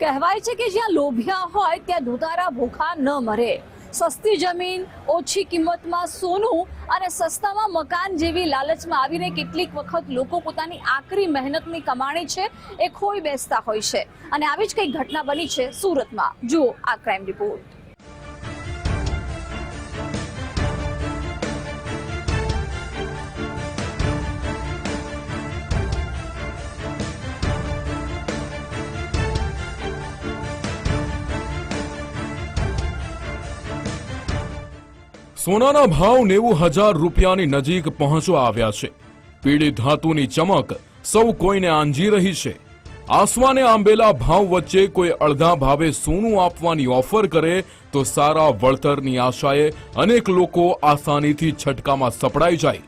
કહેવાય છે કે જ્યાં લોભિયા હોય ત્યાં દુધારા ભૂખા ન મરે. સસ્તી જમીન, ઓછી કિંમતમાં સોનું અને સસ્તામાં મકાન જેવી લાલચમાં આવીને કેટલીક વખત લોકો પોતાની આકરી મહેનતની કમાણી છે એ ખોઈ બેસતા હોય છે. અને આવી જ કંઈક ઘટના બની છે સુરતમાં. જુઓ આ ક્રાઇમ રિપોર્ટ. સોનાના ભાવ નેવું હજાર રૂપિયાની નજીક પહોંચવા આવ્યા છે. પીળી ધાતુની ચમક સૌ કોઈને આંજી રહી છે. આસમાને આંબેલા ભાવ વચ્ચે કોઈ અડધા ભાવે સોનું આપવાની ઓફર કરે તો સારા વળતરની આશાએ અનેક લોકો આસાનીથી છટકામાં સપડાઈ જાય.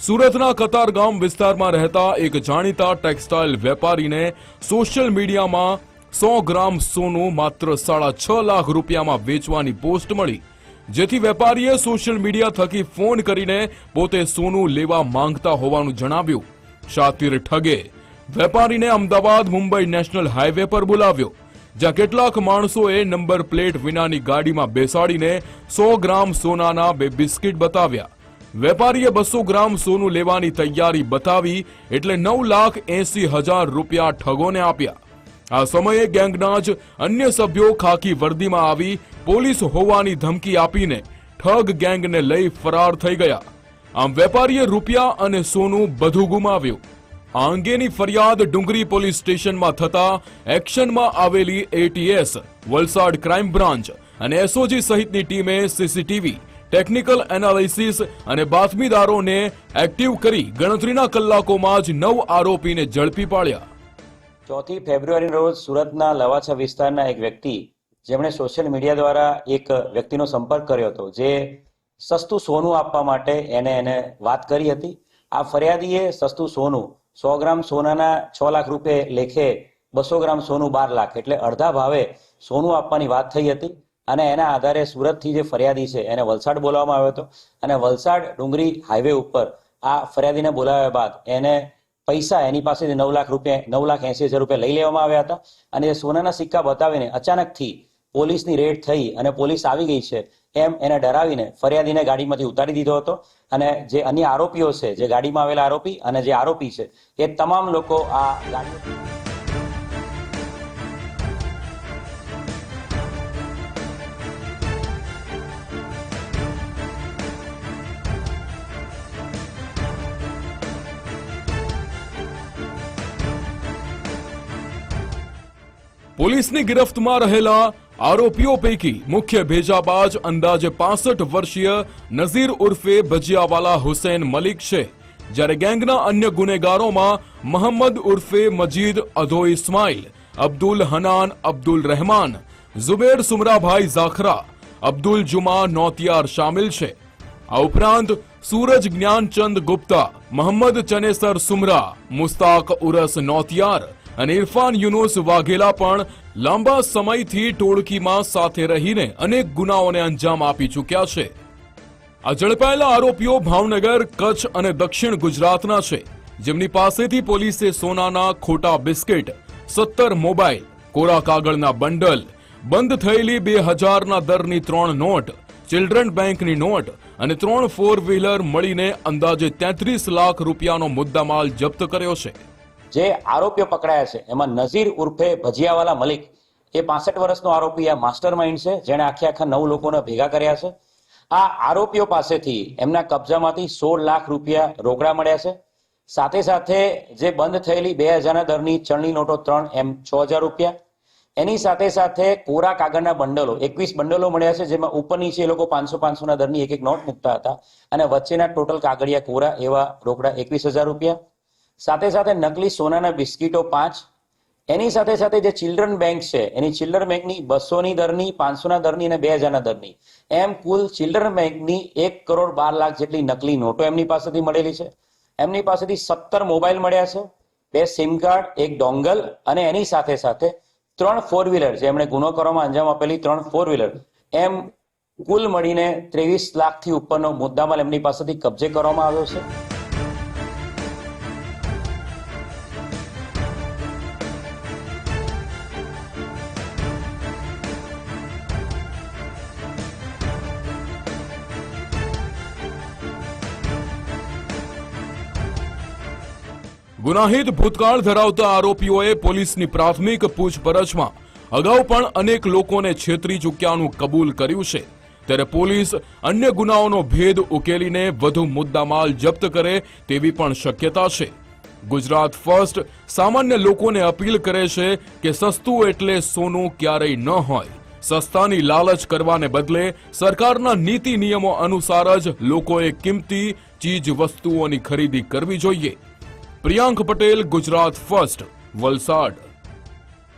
સુરતના કતારગામ વિસ્તારમાં રહેતા એક જાણીતા ટેક્સટાઇલ વેપારીને સોશિયલ મીડિયામાં સો ગ્રામ સોનું માત્ર સાડા છ લાખ રૂપિયામાં વેચવાની પોસ્ટ મળી. જેથી વેપારીએ સોશિયલ મીડિયા થકી ફોન કરીને પોતે સોનું લેવા માંગતા હોવાનું જણાવ્યું. શાતિર ઠગે વેપારીને અમદાવાદ મુંબઈ નેશનલ હાઈવે પર બોલાવ્યો, જ્યાં કેટલાક માણસોએ નંબર પ્લેટ વિનાની ગાડીમાં બેસાડીને સો ગ્રામ સોનાના બે બિસ્કિટ બતાવ્યા. વેપારીએ બસો ગ્રામ સોનું લેવાની તૈયારી બતાવી એટલે નવ લાખ એસી હજાર રૂપિયા ઠગોને આપ્યા. આ સમયે ગેંગના જ અન્ય સભ્યો ખાકી વર્દીમાં આવી પોલીસ હોવાની ધમકી આપીને ઠગ ગેંગને લઈ ફરાર થઈ ગયા. આમ વેપારીએ રૂપિયા અને સોનું બધું ગુમાવ્યું. આ અંગેની ફરિયાદ ડુંગરી પોલીસ સ્ટેશનમાં થતા એક્શનમાં આવેલી એટીએસ, વલસાડ ક્રાઇમ બ્રાન્ચ અને એસઓજી સહિતની ટીમે સીસીટીવી, ટેકનિકલ એનાલિસિસ અને બાતમીદારોને એક્ટિવ કરી ગણતરીના કલાકોમાં જ નવ આરોપીને ઝડપી પાડ્યા. ચોથી ફેબ્રુઆરી રોજ સુરતના લવાછા વિસ્તારના એક વ્યક્તિ, જેમણે સોશિયલ મીડિયા દ્વારા એક વ્યક્તિનો સંપર્ક કર્યો હતો, જે સસ્તું સોનું આપવા માટે એને એને વાત કરી હતી. આ ફરિયાદીએ સસ્તું સોનું, સો ગ્રામ સોનાના છ લાખ રૂપે લેખે બસો ગ્રામ સોનું બાર લાખ, એટલે અડધા ભાવે સોનું આપવાની વાત થઈ હતી અને એના આધારે સુરતથી જે ફરિયાદી છે, એને વલસાડ બોલાવવામાં આવ્યો હતો. અને વલસાડ ડુંગરી હાઈવે ઉપર આ ફરિયાદીને બોલાવ્યા બાદ એને પૈસા એની પાસેથી નવ લાખ રૂપિયા, નવ લાખ એસી હજાર રૂપિયા લઈ લેવામાં આવ્યા હતા. અને સોનાના સિક્કા બતાવીને અચાનકથી પોલીસની રેડ થઈ અને પોલીસ આવી ગઈ છે એમ એને ડરાવીને ફરિયાદીને ગાડીમાંથી ઉતારી દીધો હતો. અને જે અન્ય આરોપીઓ છે, જે ગાડીમાં આવેલા આરોપી અને જે આરોપી છે, એ તમામ લોકો આ ગાડી પોલીસની ગિરફ્તમાં રહેલા આરોપીઓ પૈકી મુખ્ય ભેજાબાજ અંદાજે પાસઠ વર્ષીય નઝીર ઉર્ફે ભજિયાવાલા હુસેન મલિક છે, જ્યારે ગેંગના અન્ય ગુનેગારોમાં મોહમ્મદ ઉર્ફે મજીદ અધો ઇસ્માઇલ, અબ્દુલ હનાન અબ્દુલ રહેમાન, ઝુબેર સુમરાભાઈ ઝાખરા, અબ્દુલ જુમા નોતિયાર શામિલ છે. આ ઉપરાંત સૂરજ જ્ઞાનચંદ ગુપ્તા મોહમ્મદ ચનેસર સુમરા, મુસ્તાક ઉરસ નોતિયાર અને ઇરફાન યુનુસ વાઘેલા પણ લાંબા સમયથી ટોળકીમાં સાથે રહીને અનેક ગુનાઓને અંજામ આપી ચૂક્યા છે. આ ઝડપાયેલા આરોપીઓ ભાવનગર, કચ્છ અને દક્ષિણ ગુજરાતના છે. જેમની પાસેથી પોલીસે સોનાના ખોટા બિસ્કિટ, સત્તર મોબાઈલ, કોરા કાગળના બંડલ, બંધ થયેલી બે હજારના દરની ત્રણ નોટ, ચિલ્ડ્રન બેંકની નોટ અને ત્રણ ફોર વ્હીલર મળીને અંદાજે તેત્રીસ લાખ રૂપિયાનો મુદ્દામાલ જપ્ત કર્યો છે. જે આરોપીઓ પકડાયા છે, એમાં નઝીર ઉર્ફે ભજીયાવાલા મલિક, એ પાસઠ વર્ષનો આરોપી આ માસ્ટર માઇન્ડ છે, જેણે આખે આખા નવ લોકોને ભેગા કર્યા છે. આ આરોપીઓ પાસેથી એમના કબજામાંથી સોળ લાખ રૂપિયા રોકડા મળ્યા છે. સાથે સાથે જે બંધ થયેલી બે હજારના દરની ચલણી નોટો ત્રણ એમ છ હજાર રૂપિયા. એની સાથે સાથે કોરા કાગળના બંડલો, એકવીસ બંડલો મળ્યા છે, જેમાં ઉપર નીચે એ લોકો પાંચસો પાંચસો ના દરની એક એક નોટ મૂકતા હતા. અને વચ્ચેના ટોટલ કાગળિયા કોરા એવા રોકડા એકવીસ હજાર રૂપિયા. સાથે સાથે નકલી સોનાના બિસ્કીટો પાંચ. એની સાથે સાથે જે ચિલ્ડ્રન બેંક છે, એની ચિલ્ડ્રન બેંકની બસોની દરની, પાંચસોના દરની અને બે હજારના દરની. એમ કુલ ચિલ્ડ્રન બેંકની એક કરોડ બાર લાખ જેટલી નકલી નોટો એમની પાસેથી મળેલી છે. એમની પાસેથી સત્તર મોબાઈલ મળ્યા છે, બે સિમ કાર્ડ એક ડોંગલ અને એની સાથે સાથે ત્રણ ફોર વ્હીલર જે એમણે ગુનો કરવામાં અંજામ આપેલી ત્રણ ફોર વ્હીલર એમ કુલ મળીને ત્રેવીસ લાખથી ઉપરનો મુદ્દામાલ એમની પાસેથી કબજે કરવામાં આવ્યો છે. ગુનાહિત ભૂતકાળ ધરાવતા આરોપીઓએ પોલીસની પ્રાથમિક પૂછપરછમાં અગાઉ પણ અનેક લોકોને છેતરી ચૂક્યાનું કબૂલ કર્યું છે. ત્યારે પોલીસ અન્ય ગુનાઓનો ભેદ ઉકેલીને વધુ મુદ્દામાલ જપ્ત કરે તેવી પણ શક્યતા છે. ગુજરાત ફર્સ્ટ સામાન્ય લોકોને અપીલ કરે છે કે સસ્તું એટલે સોનું ક્યારેય ન હોય. સસ્તાની લાલચ કરવાને બદલે સરકારના નીતિ નિયમો અનુસાર જ લોકોએ કિંમતી ચીજ વસ્તુઓની ખરીદી કરવી જોઈએ. પ્રિયાંક પટેલ ગુજરાત ફર્સ્ટ વલસાડ.